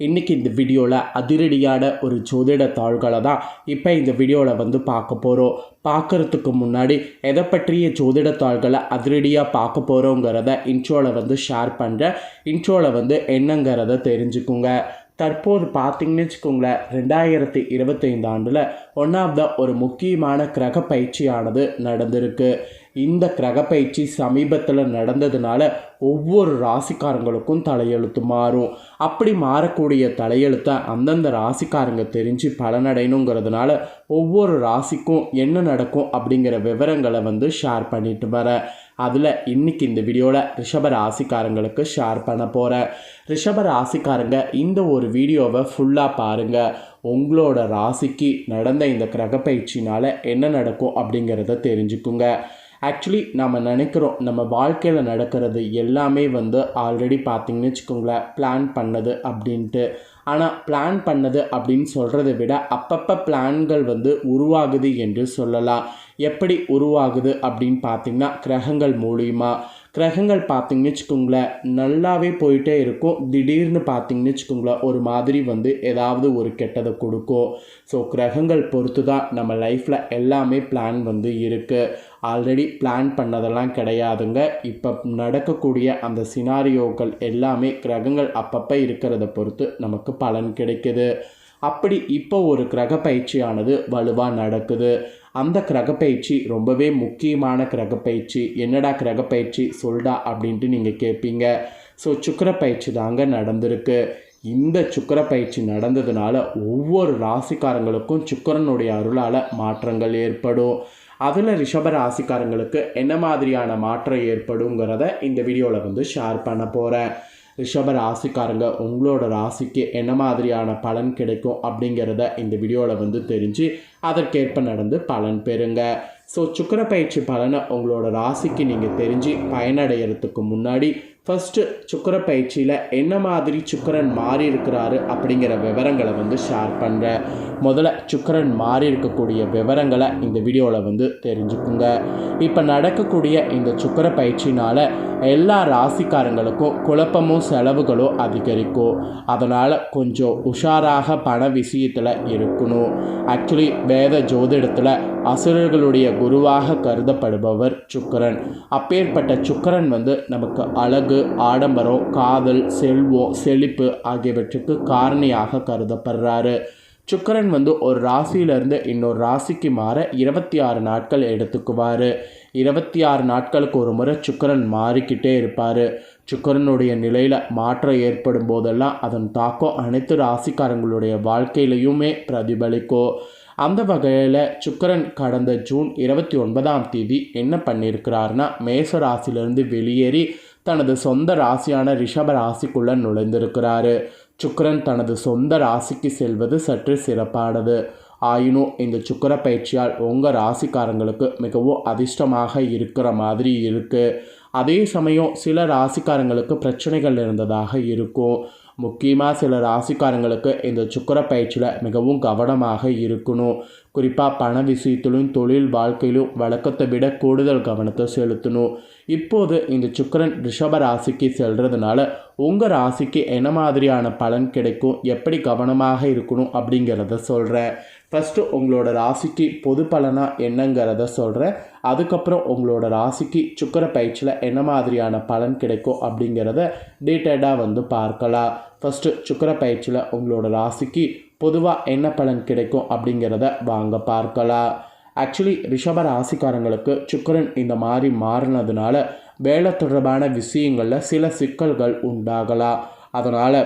இன்றைக்கி இந்த வீடியோவில் அதிரடியான ஒரு ஜோதிட தாள்களை தான் இப்போ இந்த வீடியோவில் வந்து பார்க்க போகிறோம் பார்க்குறதுக்கு முன்னாடி எதை பற்றிய ஜோதிட தாள்களை அதிரடியாக பார்க்க போகிறோங்கிறத இன்ட்ரோவில் வந்து ஷேர் பண்ணுறேன் இன்ட்ரோவில் வந்து என்னங்கிறத தெரிஞ்சுக்குங்க. தற்போது பார்த்தீங்கன்னு வச்சுக்கோங்களேன் ரெண்டாயிரத்தி இருபத்தைந்து ஆண்டில் ஒன் ஆஃப் த ஒரு முக்கியமான கிரக பயிற்சியானது நடந்திருக்கு. இந்த கிரகப்பயிற்சி சமீபத்தில் நடந்ததுனால ஒவ்வொரு ராசிக்காரங்களுக்கும் தலையெழுத்து மாறும். அப்படி மாறக்கூடிய தலையெழுத்தை அந்தந்த ராசிக்காரங்க தெரிஞ்சு பலனடையணுங்கிறதுனால ஒவ்வொரு ராசிக்கும் என்ன நடக்கும் அப்படிங்கிற விவரங்களை வந்து ஷேர் பண்ணிட்டு வரேன் அதில் இன்றைக்கி இந்த வீடியோவில் ரிஷப ராசிக்காரங்களுக்கு ஷேர் பண்ண போகிறேன் ரிஷப ராசிக்காரங்க இந்த ஒரு வீடியோவை ஃபுல்லாக பாருங்கள் உங்களோட ராசிக்கு நடந்த இந்த கிரகப்பயிற்சினால் என்ன நடக்கும் அப்படிங்கிறத தெரிஞ்சுக்குங்க. ஆக்சுவலி நம்ம நினைக்கிறோம் நம்ம வாழ்க்கையில் நடக்கிறது எல்லாமே வந்து ஆல்ரெடி பார்த்திங்கன்னு வச்சுக்கோங்களேன் பிளான் பண்ணது அப்படின்ட்டு. ஆனால் பிளான் பண்ணது அப்படின்னு சொல்கிறத விட அப்பப்போ பிளான்கள் வந்து உருவாகுது என்று சொல்லலாம். எப்படி உருவாகுது அப்படின்னு பார்த்திங்கன்னா கிரகங்கள் மூலியமா. கிரகங்கள் பார்த்திங்கன்னு வச்சுக்கோங்களேன் நல்லாவே போயிட்டே இருக்கும். திடீர்னு பார்த்தீங்கன்னு வச்சுக்கோங்களேன் ஒரு மாதிரி வந்து ஏதாவது ஒரு கெட்டதை கொடுக்கும். ஸோ கிரகங்கள் பொறுத்து தான் நம்ம லைஃப்பில் எல்லாமே பிளான் வந்து இருக்குது ஆல்ரெடி பிளான் பண்ணதெல்லாம் கிடையாதுங்க. இப்போ நடக்கக்கூடிய அந்த சினாரியோக்கள் எல்லாமே கிரகங்கள் அப்பப்போ இருக்கிறத பொறுத்து நமக்கு பலன் கிடைக்குது. அப்படி இப்போ ஒரு கிரக பயிற்சியானது வலுவாக நடக்குது. அந்த கிரக பயிற்சி ரொம்பவே முக்கியமான கிரக பயிற்சி. என்னடா கிரக பயிற்சி சொல்டா அப்படின்ட்டு நீங்கள் கேட்பீங்க ஸோ சுக்கர பயிற்சி தாங்க நடந்திருக்கு. இந்த சுக்கர பயிற்சி நடந்ததுனால ஒவ்வொரு ராசிக்காரங்களுக்கும் சுக்கரனுடைய அருளால் மாற்றங்கள் ஏற்படும். அதில் ரிஷபராசிக்காரங்களுக்கு என்ன மாதிரியான மாற்றம் ஏற்படுங்கிறத இந்த வீடியோவில் வந்து ஷேர் பண்ண போகிறேன் ரிஷப ராசிக்காரங்க உங்களோட ராசிக்கு என்ன மாதிரியான பலன் கிடைக்கும் அப்படிங்கிறத இந்த வீடியோவில் வந்து தெரிஞ்சு அதற்கேற்ப நடந்து பலன் பெறுங்க. ஸோ சுக்கர பயிற்சி பலனை உங்களோட ராசிக்கு நீங்கள் தெரிஞ்சு பயனடைகிறதுக்கு முன்னாடி ஃபஸ்ட்டு சுக்கர பயிற்சியில் என்ன மாதிரி சுக்கரன் மாறி இருக்கிறாரு அப்படிங்கிற விவரங்களை வந்து ஷேர் பண்ணுறேன் முதல்ல சுக்கரன் மாறி இருக்கக்கூடிய விவரங்களை இந்த வீடியோவில் வந்து தெரிஞ்சுக்குங்க. இப்போ நடக்கக்கூடிய இந்த சுக்கர பயிற்சினால் எல்லா ராசிக்காரங்களுக்கும் குழப்பமும் செலவுகளும் அதிகரிக்கும். அதனால் கொஞ்சம் உஷாராக பண விஷயத்தில் இருக்கணும். ஆக்சுவலி வேத ஜோதிடத்தில் அசுரர்களுடைய குருவாக கருதப்படுபவர் சுக்கரன். அப்பேற்பட்ட சுக்கரன் வந்து நமக்கு அழகு ஆடம்பரம் காதல் செல்வம் செழிப்பு ஆகியவற்றுக்கு காரணியாக கருதப்படுறாரு. சுக்கரன் வந்து ஒரு ராசியிலேருந்து இன்னொரு ராசிக்கு மாற இருபத்தி ஆறு நாட்கள் எடுத்துக்குவார். இருபத்தி ஆறு நாட்களுக்கு ஒரு முறை சுக்கரன் மாறிக்கிட்டே இருப்பார். சுக்கரனுடைய நிலையில் மாற்றம் ஏற்படும் போதெல்லாம் அதன் தாக்கம் அனைத்து ராசிக்காரங்களுடைய வாழ்க்கையிலையுமே பிரதிபலிக்கும். அந்த வகையில் சுக்கரன் கடந்த ஜூன் இருபத்தி ஒன்பதாம் தேதி என்ன பண்ணியிருக்கிறாருன்னா மேச ராசியிலிருந்து வெளியேறி தனது சொந்த ராசியான ரிஷப ராசிக்குள்ளே நுழைந்திருக்கிறாரு. சுக்கரன் தனது சொந்த ராசிக்கு செல்வது சற்று சிறப்பானது. ஆயினும் இந்த சுக்கர பயிற்சியால் உங்கள் ராசிக்காரங்களுக்கு மிகவும் அதிர்ஷ்டமாக இருக்கிற மாதிரி இருக்குது அதே சமயம் சில ராசிக்காரங்களுக்கு பிரச்சனைகள் இருந்ததாக இருக்கும். முக்கியமாக சில ராசிக்காரங்களுக்கு இந்த சுக்கர பயிற்சியில் மிகவும் கவனமாக இருக்கணும். குறிப்பாக பண விஷயத்திலும் தொழில் வாழ்க்கையிலும் வழக்கத்தை விட கூடுதல் கவனத்தை செலுத்தணும். இப்போது இந்த சுக்கரன் ரிஷப ராசிக்கு செல்றதுனால உங்கள் ராசிக்கு என்ன மாதிரியான பலன் கிடைக்கும்? எப்படி கவனமாக இருக்கணும் அப்படிங்கிறத சொல்கிறேன் ஃபஸ்ட்டு உங்களோட ராசிக்கு பொது பலனாக என்னங்கிறத சொல்கிறேன் அதுக்கப்புறம் உங்களோட ராசிக்கு சுக்கர பயிற்சியில் என்ன மாதிரியான பலன் கிடைக்கும் அப்படிங்கிறத டீட்டெயிலாக வந்து பார்க்கலாம். ஃபஸ்ட்டு சுக்கர பயிற்சியில் உங்களோட ராசிக்கு பொதுவாக என்ன பலன் கிடைக்கும் அப்படிங்கிறத வாங்க பார்க்கலாம். ஆக்சுவலி ரிஷப ராசிக்காரங்களுக்கு சுக்கரன் இந்த மாதிரி மாறினதுனால வேலை தொடர்பான விஷயங்களில் சில சிக்கல்கள் உண்டாகலாம். அதனால்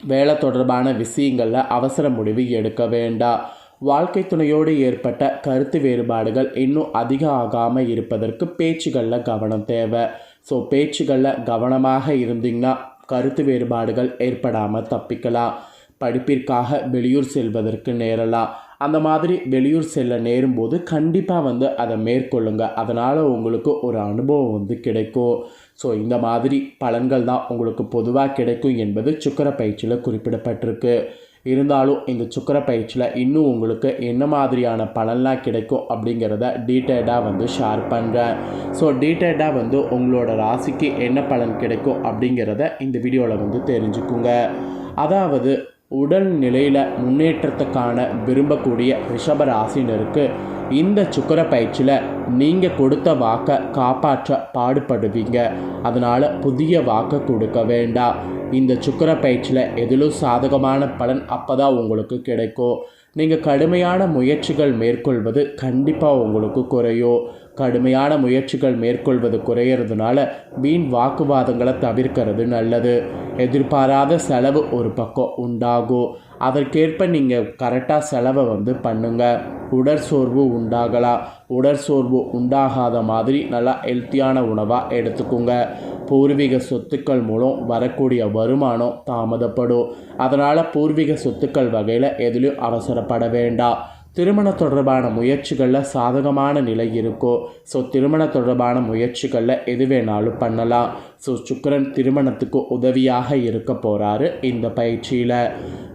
வேலை தொடர்பான விஷயங்களில் அவசர முடிவு எடுக்க வேண்டாம். வாழ்க்கை துணையோடு ஏற்பட்ட கருத்து வேறுபாடுகள் இன்னும் அதிகம் ஆகாமல் இருப்பதற்கு பேச்சுகளில் கவனம் தேவை. ஸோ பேச்சுகளில் கவனமாக இருந்தீங்கன்னா கருத்து வேறுபாடுகள் ஏற்படாமல் தப்பிக்கலாம். படிப்பிற்காக வெளியூர் செல்வதற்கு நேரலாம் அந்த மாதிரி வெளியூர் செல்ல நேரும்போது கண்டிப்பாக வந்து அதை மேற்கொள்ளுங்க. அதனால் உங்களுக்கு ஒரு அனுபவம் வந்து கிடைக்கும். ஸோ இந்த மாதிரி பலன்கள் தான் உங்களுக்கு பொதுவாக கிடைக்கும் என்பது சுக்கர பயிற்சியில் குறிப்பிடப்பட்டிருக்கு. இருந்தாலும் இந்த சுக்கர பயிற்சியில் இன்னும் உங்களுக்கு என்ன மாதிரியான பலன்லாம் கிடைக்கும் அப்படிங்கிறத டீட்டெயில்டாக வந்து ஷேர் பண்ணுறேன் ஸோ டீட்டெயில்டாக வந்து உங்களோட ராசிக்கு என்ன பலன் கிடைக்கும் அப்படிங்கிறத இந்த வீடியோவில் வந்து தெரிஞ்சுக்குங்க. அதாவது உடல் நிலையில் முன்னேற்றத்துக்கான விரும்பக்கூடிய ரிஷபராசினருக்கு இந்த சுக்கர பயிற்சியில் நீங்கள் கொடுத்த வாக்கை காப்பாற்ற பாடுபடுவீங்க. அதனால் புதிய வாக்கை கொடுக்க வேண்டாம். இந்த சுக்கர பயிற்சியில் எதிலும் சாதகமான பலன் அப்போ தான் உங்களுக்கு கிடைக்கும். நீங்கள் கடுமையான முயற்சிகள் மேற்கொள்வது கண்டிப்பாக உங்களுக்கு குறையும் கடுமையான முயற்சிகள் மேற்கொள்வது குறையிறதுனால வீண் வாக்குவாதங்களை தவிர்க்கிறது நல்லது. எதிர்பாராத செலவு ஒரு பக்கம் உண்டாகும் அதற்கேற்ப நீங்கள் கரெக்டாக செலவை வந்து பண்ணுங்கள் உடற்சோர்வு உண்டாகலாம் உடற்சோர்வு உண்டாகாத மாதிரி நல்லா ஹெல்த்தியான உணவாக எடுத்துக்கோங்க. பூர்வீக சொத்துக்கள் மூலம் வரக்கூடிய வருமானம் தாமதப்படும். அதனால் பூர்வீக சொத்துக்கள் வகையில் எதுலேயும் அவசரப்பட வேண்டாம். திருமண தொடர்பான முயற்சிகளில் சாதகமான நிலை இருக்கும். ஸோ திருமண தொடர்பான முயற்சிகளில் எது வேணாலும் பண்ணலாம். ஸோ சுக்கரன் திருமணத்துக்கு உதவியாக இருக்க போகிறாரு இந்த பயிற்சியில்.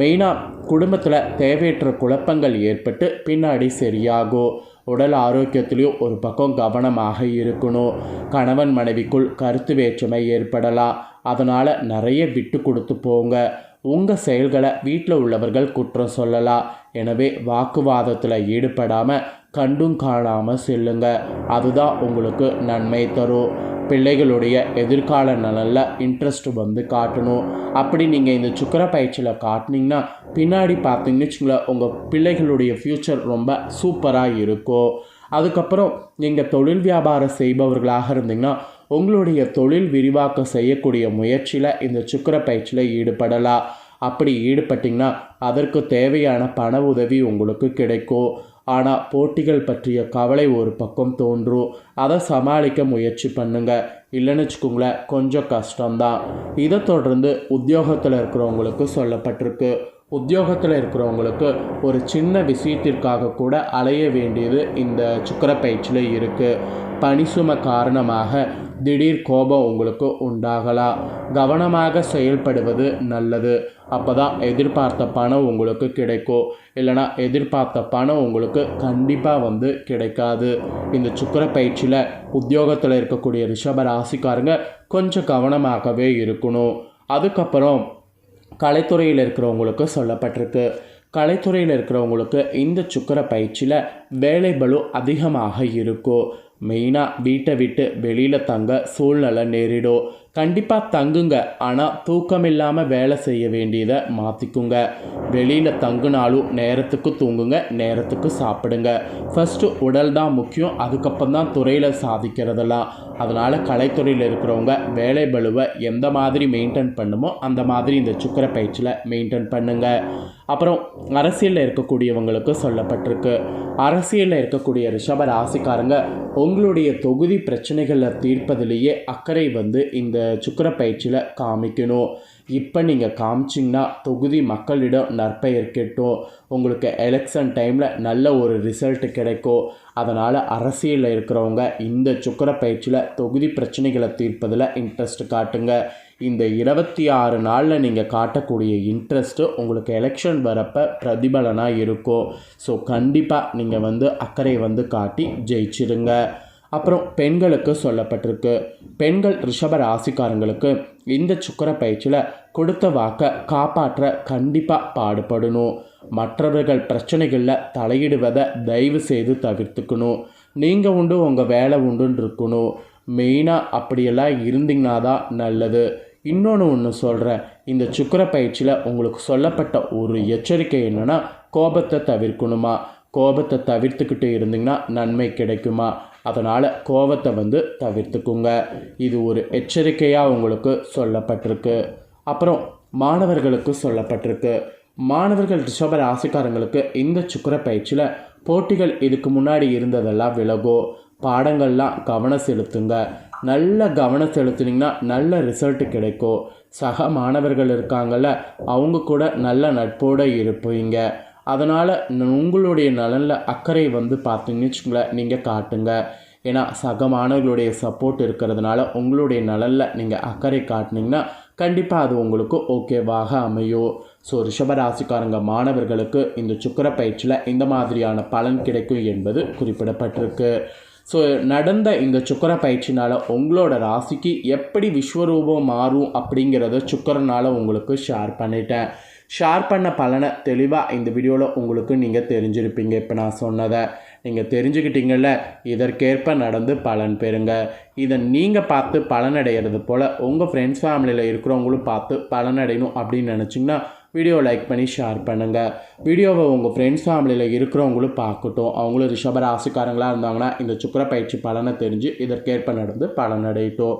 மெயினாக குடும்பத்தில் தேவையற்ற குழப்பங்கள் ஏற்பட்டு பின்னாடி சரியாகும். உடல் ஆரோக்கியத்திலையும் ஒரு பக்கம் கவனமாக இருக்கணும். கணவன் மனைவிக்குள் கருத்து வேற்றுமை ஏற்படலாம். அதனால் நிறைய விட்டு கொடுத்து போங்க. உங்கள் செயல்களை வீட்டில் உள்ளவர்கள் குற்றம் சொல்லலாம். எனவே வாக்குவாதத்தில் ஈடுபடாமல் கண்டும் காணாமல் செல்லுங்க. அதுதான் உங்களுக்கு நன்மை தரும். பிள்ளைகளுடைய எதிர்கால நலனில் இன்ட்ரெஸ்ட் வந்து காட்டணும். அப்படி நீங்கள் இந்த சுக்கர பயிற்சியில் காட்டினீங்கன்னா பின்னாடி பார்த்தீங்கன்னு வச்சுங்களேன் உங்கள் பிள்ளைகளுடைய ஃப்யூச்சர் ரொம்ப சூப்பராக இருக்கும். அதுக்கப்புறம் நீங்கள் தொழில் வியாபாரம் செய்பவர்களாக இருந்தீங்கன்னா உங்களுடைய தொழில் விரிவாக்கம் செய்யக்கூடிய முயற்சியில் இந்த சுக்கர பயிற்சியில் ஈடுபடலாம். அப்படி ஈடுபட்டிங்கன்னா அதற்கு தேவையான பண உதவி உங்களுக்கு கிடைக்கும். ஆனால் போட்டிகள் பற்றிய கவலை ஒரு பக்கம் தோன்றும். அதை சமாளிக்க முயற்சி பண்ணுங்க. இல்லைன்னு வச்சுக்கோங்களேன் கொஞ்சம் கஷ்டம்தான். இதை தொடர்ந்து உத்தியோகத்தில் இருக்கிறவங்களுக்கு சொல்லப்பட்டிருக்கு. உத்தியோகத்தில் இருக்கிறவங்களுக்கு ஒரு சின்ன விஷயத்திற்காக கூட அலைய வேண்டியது இந்த சுக்கர பயிற்சியில் இருக்குது பனிசும காரணமாக திடீர் கோபம் உங்களுக்கு உண்டாகலாம். கவனமாக செயல்படுவது நல்லது. அப்போ தான் எதிர்பார்த்த பணம் உங்களுக்கு கிடைக்கும். இல்லைனா எதிர்பார்த்த பணம் உங்களுக்கு கண்டிப்பாக வந்து கிடைக்காது. இந்த சுக்கர பயிற்சியில் உத்தியோகத்தில் இருக்கக்கூடிய ரிஷப ராசிக்காரங்க கொஞ்சம் கவனமாகவே இருக்கணும். அதுக்கப்புறம் கலைத்துறையில் இருக்கிறவங்களுக்கு சொல்லப்பட்டிருக்கு. கலைத்துறையில் இருக்கிறவங்களுக்கு இந்த சுக்கர பயிற்சியில் வேலை பலு அதிகமாக இருக்கும் மெயினாக வீட்டை விட்டு வெளியில் தங்க சூழ்நிலை நேரிடும். கண்டிப்பாக தங்குங்க. ஆனால் தூக்கம் இல்லாமல் வேலை செய்ய வேண்டியதை மாற்றிக்குங்க வெளியில் தங்குனாலும் நேரத்துக்கு தூங்குங்க நேரத்துக்கு சாப்பிடுங்க. ஃபஸ்ட்டு உடல் தான் முக்கியம். அதுக்கப்புறம் தான் துறையில் சாதிக்கிறதெல்லாம். அதனால் கலைத்துறையில் இருக்கிறவங்க வேலை பலுவை எந்த மாதிரி மெயின்டைன் பண்ணுமோ அந்த மாதிரி இந்த சுக்கர பயிற்சியில் மெயின்டைன் பண்ணுங்கள் அப்புறம் அரசியலில் இருக்கக்கூடியவங்களுக்கு சொல்லப்பட்டிருக்கு. அரசியலில் இருக்கக்கூடிய ரிஷப ராசிக்காரங்க உங்களுடைய தொகுதி பிரச்சனைகளை தீர்ப்பதிலேயே அக்கறை வந்து இந்த சுக்கர பயிற்சியில் காமிக்கணும். இப்போ நீங்கள் காமிச்சிங்கன்னா தொகுதி மக்களிடம் நற்பெயர் கிட்டும் உங்களுக்கு எலெக்ஷன் டைமில் நல்ல ஒரு ரிசல்ட் கிடைக்கும் அதனால் அரசியலில் இருக்கிறவங்க இந்த சுக்கர பயிற்சியில் தொகுதி பிரச்சனைகளை தீர்ப்பதில் இன்ட்ரெஸ்ட் காட்டுங்க. இந்த இருபத்தி ஆறு நாளில் நீங்கள் காட்டக்கூடிய இன்ட்ரெஸ்ட்டு உங்களுக்கு எலெக்ஷன் வரப்போ பிரதிபலனாக இருக்கும் ஸோ கண்டிப்பாக நீங்கள் வந்து அக்கறை வந்து காட்டி ஜெயிச்சிடுங்க அப்புறம் பெண்களுக்கு சொல்லப்பட்டிருக்கு. பெண்கள் ரிஷப ராசிக்காரங்களுக்கு இந்த சுக்கர பயிற்சியில் கொடுத்த வாக்கை காப்பாற்ற கண்டிப்பாக பாடுபடணும். மற்றவர்கள் பிரச்சனைகளில் தலையிடுவதை தயவு செய்து தவிர்த்துக்கணும். நீங்கள் உண்டு உங்கள் வேலை உண்டுன்னு இருக்கணும். மெயினாக அப்படியெல்லாம் இருந்தீங்கன்னா தான் நல்லது. இன்னொன்று ஒன்று சொல்கிறேன் இந்த சுக்கர பயிற்சியில் உங்களுக்கு சொல்லப்பட்ட ஒரு எச்சரிக்கை என்னென்னா கோபத்தை தவிர்க்கணுமா? கோபத்தை தவிர்த்துக்கிட்டு இருந்தீங்கன்னா நன்மை கிடைக்குமா? அதனால் கோபத்தை வந்து தவிர்த்துக்குங்க. இது ஒரு எச்சரிக்கையாக உங்களுக்கு சொல்லப்பட்டிருக்கு. அப்புறம் மாணவர்களுக்கு சொல்லப்பட்டிருக்கு. மாணவர்கள் ரிஷப ராசிக்காரங்களுக்கு இந்த சுக்கர பயிற்சியில் போட்டிகள் இதுக்கு முன்னாடி இருந்ததெல்லாம் விலகோ பாடங்கள்லாம் கவனம் செலுத்துங்க. நல்ல கவனம் செலுத்துனீங்கன்னா நல்ல ரிசல்ட் கிடைக்கும். சக மாணவர்கள் இருக்காங்கள்ல அவங்க கூட நல்ல நட்போடு இருப்பீங்க. அதனால் உங்களுடைய நலனில் அக்கறை வந்து பார்த்தீங்கன்னு வச்சுங்களேன் நீங்கள் காட்டுங்க. ஏன்னா சக மாணவர்களுடைய சப்போர்ட் இருக்கிறதுனால உங்களுடைய நலனில் நீங்கள் அக்கறை காட்டினீங்கன்னா கண்டிப்பாக அது உங்களுக்கு ஓகேவாக அமையும். ஸோ ரிஷபராசிக்காரங்க மாணவர்களுக்கு இந்த சுக்கர பயிற்சியில் இந்த மாதிரியான பலன் கிடைக்கும் என்பது குறிப்பிடப்பட்டிருக்கு. ஸோ நடந்த இந்த சுக்கர பயிற்சினால் உங்களோட ராசிக்கு எப்படி விஸ்வரூபம் மாறும் அப்படிங்கிறத சுக்கரனால் உங்களுக்கு ஷேர் பண்ணிட்டேன். ஷேர் பண்ண பலனை தெளிவாக இந்த வீடியோவில் உங்களுக்கு நீங்கள் தெரிஞ்சிருப்பீங்க. இப்போ நான் சொன்னதை நீங்கள் தெரிஞ்சுக்கிட்டீங்கல்ல இதற்கேற்ப நடந்து பலன் பெறுங்க. இதை நீங்கள் பார்த்து பலனடைகிறது போல் உங்கள் ஃப்ரெண்ட்ஸ் ஃபேமிலியில் இருக்கிறவங்களும் பார்த்து பலனடையணும் அப்படின்னு நினச்சிங்கன்னா வீடியோ லைக் பண்ணி ஷேர் பண்ணுங்கள் வீடியோவை உங்கள் ஃப்ரெண்ட்ஸ் ஃபேமிலியில் இருக்கிறவங்களும் பார்க்கட்டும். அவங்களும் ரிஷப ராசிக்காரங்களாக இருந்தாங்கன்னா இந்த சுக்கர பயிற்சி பலனை தெரிஞ்சு இதற்கேற்ப நடந்து பலனடையட்டும்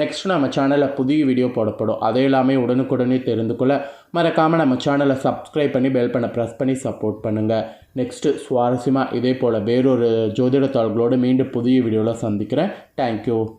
நெக்ஸ்ட் நம்ம சேனலில் புதிய வீடியோ போடப்படும். அதை எல்லாமே உடனுக்குடனே தெரிந்து கொள்ள மறக்காமல் நம்ம சேனலை சப்ஸ்கிரைப் பண்ணி பெல் பண்ண ப்ரெஸ் பண்ணி சப்போர்ட் பண்ணுங்கள் நெக்ஸ்ட்டு சுவாரஸ்யமாக இதே போல் வேறொரு ஜோதிட தாள்களோடு மீண்டும் புதிய வீடியோவில் சந்திக்கிறேன். தேங்க்யூ